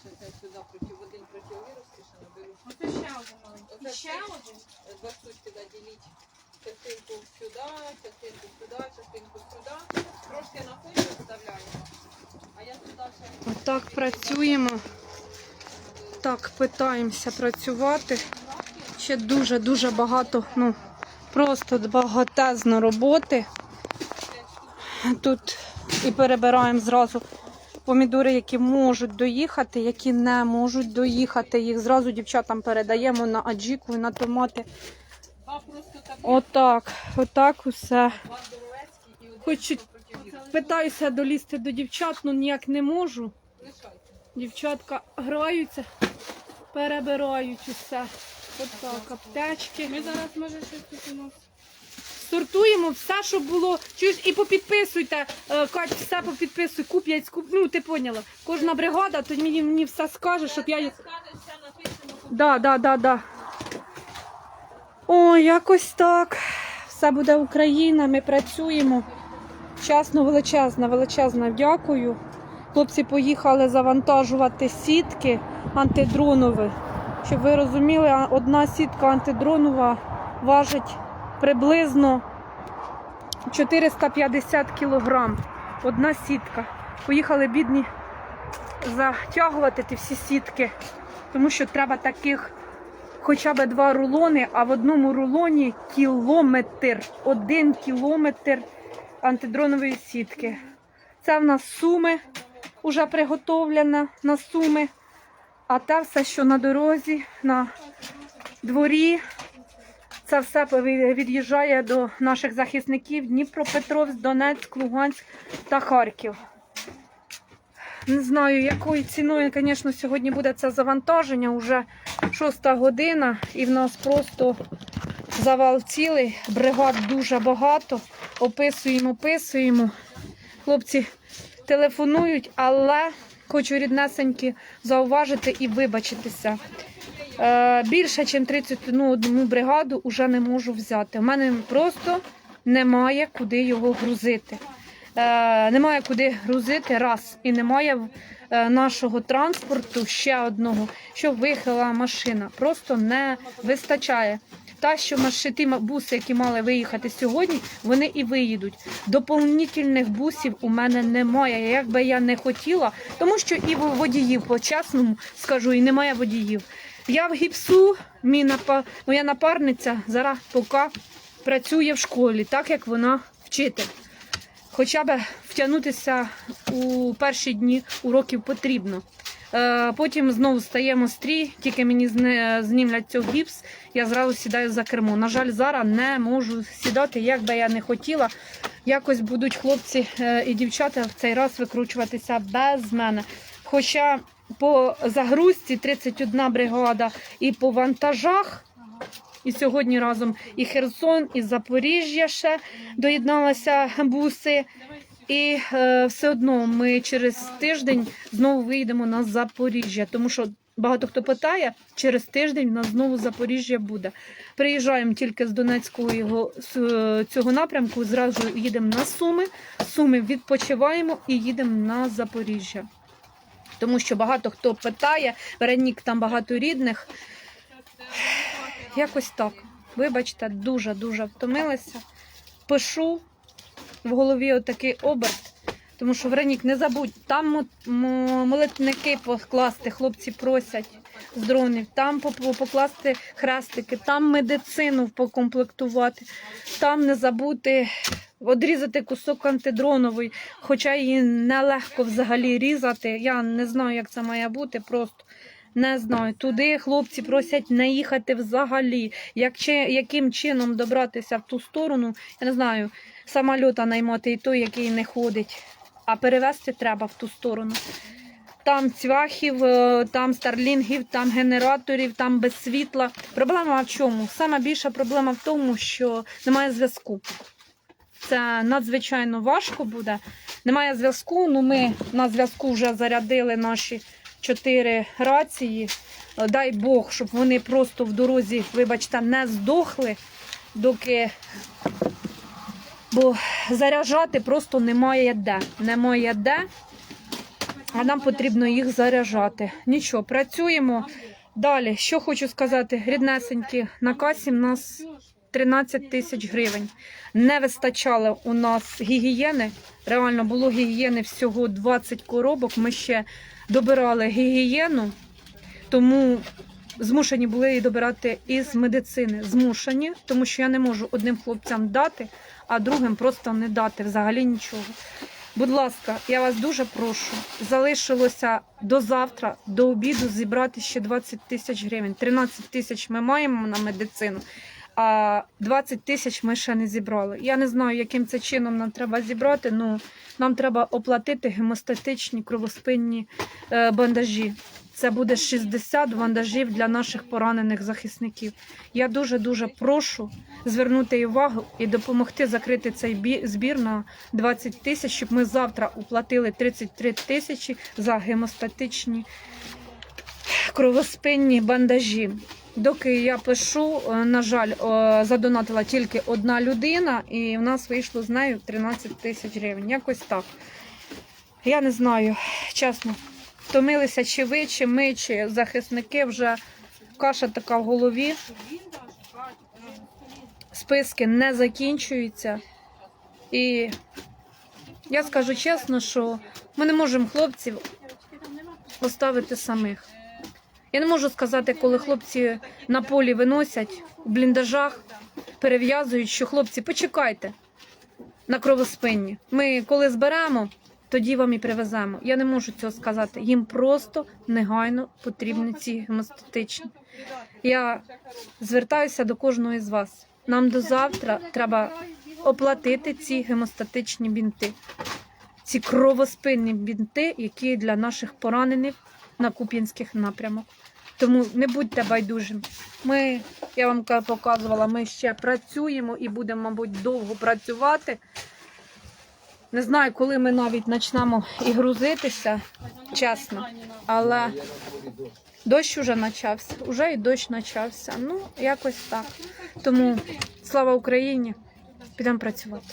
ще це сюди проти один противовірусний ще наберу. Оце ще один маленький. І ще один. Два штучки да, діліть. Частинку сюди, частинку сюди, частинку сюди. Трошки на фоні вставляємо. А я сюди ще Отак працюємо. Так, питаємося працювати. Ще дуже-дуже багато, ну, просто багатезно роботи. Тут і перебираємо зразу помідори, які можуть доїхати, які не можуть доїхати. Їх зразу дівчатам передаємо на аджіку і на томати. Отак, отак усе. Хочу- Питаюся долізти до дівчат, але ніяк не можу. Дівчатка граються, перебирають усе. Отак, аптечки. Ми зараз може щось тут у нас. Сортуємо все, що було. Чуєш, і попідписуйте. Е, Кать, все попідписуй, куплять, скуп... Ну, ти поняла. Кожна бригада, то мені, мені все скаже, щоб я написано. Да, да, да, да. О, якось так. Все буде Україна, ми працюємо. Чесно, величезна, величезна дякую. Хлопці поїхали завантажувати сітки антидронові. Щоб ви розуміли, одна сітка антидронова важить приблизно 450 кілограм. Одна сітка. Поїхали бідні затягувати ті всі сітки, тому що треба таких хоча б два рулони, а в одному рулоні кілометр, один кілометр антидронової сітки. Це в нас суми вже приготовлена на суми. А те все, що на дорозі, на дворі, це все від'їжджає до наших захисників Дніпропетровськ, Донецьк, Луганськ та Харків. Не знаю, якою ціною, звісно, сьогодні буде це завантаження. Уже шоста година, і в нас просто завал цілий. Бригад дуже багато. Описуємо, описуємо. Хлопці телефонують, але хочу ріднесеньки зауважити і вибачитися. Е, більше, ніж 31 одну бригаду вже не можу взяти. У мене просто немає куди його грузити. Е, немає куди грузити раз, і немає е, нашого транспорту ще одного, що виїхала машина. Просто не вистачає. Та, що ті буси, які мали виїхати сьогодні, вони і виїдуть. Доповнительних бусів у мене немає. Як би я не хотіла, тому що і водіїв, по-чесному скажу, і немає водіїв. Я в гіпсу, моя напарниця зараз поки працює в школі, так як вона вчитель. Хоча б втягнутися у перші дні уроків потрібно. Е, Потім знову стаємо стрій, тільки мені знімлять цього гіпс, я зразу сідаю за кермо. На жаль, зараз не можу сідати, як би я не хотіла. Якось будуть хлопці е, і дівчата в цей раз викручуватися без мене. Хоча по загрузці 31 бригада і по вантажах. І сьогодні разом і Херсон, і Запоріжжя ще доєдналися буси. І е, все одно ми через тиждень знову вийдемо на Запоріжжя, тому що багато хто питає, через тиждень у нас знову Запоріжжя буде. Приїжджаємо тільки з Донецького його, з, е, цього напрямку, зразу їдемо на Суми, Суми відпочиваємо і їдемо на Запоріжжя. Тому що багато хто питає, Веронік, там багато рідних. Якось так. Вибачте, дуже-дуже втомилася. Пишу в голові отакий оберт. Тому що Веронік, не забудь, там мо- мо- молитники покласти, хлопці просять з дронів, там покласти хрестики, там медицину покомплектувати, там не забути одрізати кусок антидронової, хоча її нелегко взагалі різати. Я не знаю, як це має бути, просто не знаю. Туди хлопці просять не їхати взагалі. Як, чи, яким чином добратися в ту сторону, я не знаю, самольота наймати і той, який не ходить, а перевезти треба в ту сторону. Там цвяхів, е, там старлінгів, там генераторів, там без світла. Проблема в чому? Саме більша проблема в тому, що немає зв'язку. Це надзвичайно важко буде. Немає зв'язку. Ну ми на зв'язку вже зарядили наші чотири рації. Дай Бог, щоб вони просто в дорозі, вибачте, не здохли, доки. Бо заряджати просто немає де. Немає де. а нам потрібно їх заряджати. Нічого, працюємо. Далі, що хочу сказати, ріднесенькі, на касі в нас 13 тисяч гривень. Не вистачало у нас гігієни. Реально було гігієни всього 20 коробок. Ми ще добирали гігієну, тому змушені були її добирати із медицини. Змушені, тому що я не можу одним хлопцям дати, а другим просто не дати взагалі нічого. Будь ласка, я вас дуже прошу. Залишилося до завтра, до обіду зібрати ще 20 тисяч гривень. 13 тисяч ми маємо на медицину, а 20 тисяч ми ще не зібрали. Я не знаю, яким це чином нам треба зібрати. Ну нам треба оплатити гемостатичні кровоспинні е, бандажі. Це буде 60 бандажів для наших поранених захисників. Я дуже дуже прошу звернути увагу і допомогти закрити цей бі- збір на 20 тисяч, щоб ми завтра уплатили 33 тисячі за гемостатичні кровоспинні бандажі. Доки я пишу, е, на жаль, е, задонатила тільки одна людина, і в нас вийшло з нею 13 тисяч гривень. Якось так. Я не знаю, чесно. Втомилися чи ви, чи ми, чи захисники вже каша така в голові. Списки не закінчуються. І я скажу чесно, що ми не можемо хлопців оставити самих. Я не можу сказати, коли хлопці на полі виносять у бліндажах, перев'язують, що хлопці, почекайте на кровоспинні. Ми коли зберемо, тоді вам і привеземо. Я не можу цього сказати. Їм просто негайно потрібні ці гемостатичні. Я звертаюся до кожного із вас. Нам до завтра треба оплатити ці гемостатичні бінти, ці кровоспинні бінти, які для наших поранених на Куп'янських напрямок. Тому не будьте байдужим. Ми, я вам показувала, ми ще працюємо і будемо, мабуть, довго працювати. Не знаю, коли ми навіть почнемо і грузитися, чесно. Але дощ уже почався, уже і дощ почався. Ну, якось так. Тому слава Україні! Підемо працювати.